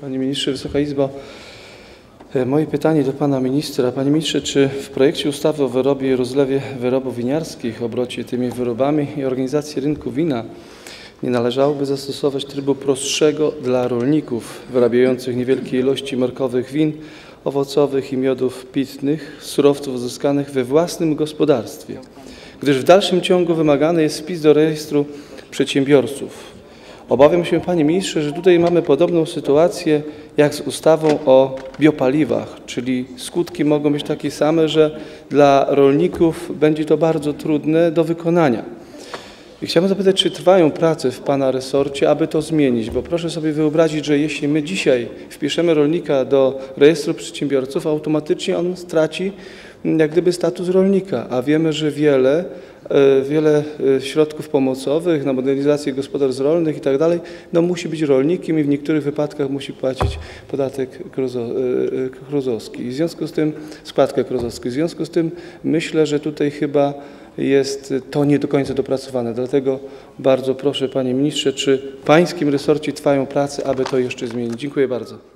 Panie Ministrze, Wysoka Izbo. E, Moje pytanie do Pana Ministra. Panie Ministrze, czy w projekcie ustawy o wyrobie i rozlewie wyrobów winiarskich, obrocie tymi wyrobami i organizacji rynku wina nie należałoby zastosować trybu prostszego dla rolników wyrabiających niewielkie ilości markowych win, owocowych i miodów pitnych, surowców uzyskanych we własnym gospodarstwie, gdyż w dalszym ciągu wymagany jest wpis do rejestru przedsiębiorców. Obawiam się, panie ministrze, że tutaj mamy podobną sytuację jak z ustawą o biopaliwach, czyli skutki mogą być takie same, że dla rolników będzie to bardzo trudne do wykonania. I chciałbym zapytać, czy trwają prace w Pana resorcie, aby to zmienić, bo proszę sobie wyobrazić, że jeśli my dzisiaj wpiszemy rolnika do rejestru przedsiębiorców, automatycznie on straci mm, jak gdyby status rolnika, a wiemy, że wiele, e, wiele e, środków pomocowych na modernizację gospodarstw rolnych i tak dalej, no musi być rolnikiem i w niektórych wypadkach musi płacić podatek e, krozowski. I w związku z tym, składkę krozowską. W związku z tym myślę, że tutaj chyba jest to nie do końca dopracowane. Dlatego bardzo proszę, panie ministrze, czy w pańskim resorcie trwają prace, aby to jeszcze zmienić? Dziękuję bardzo.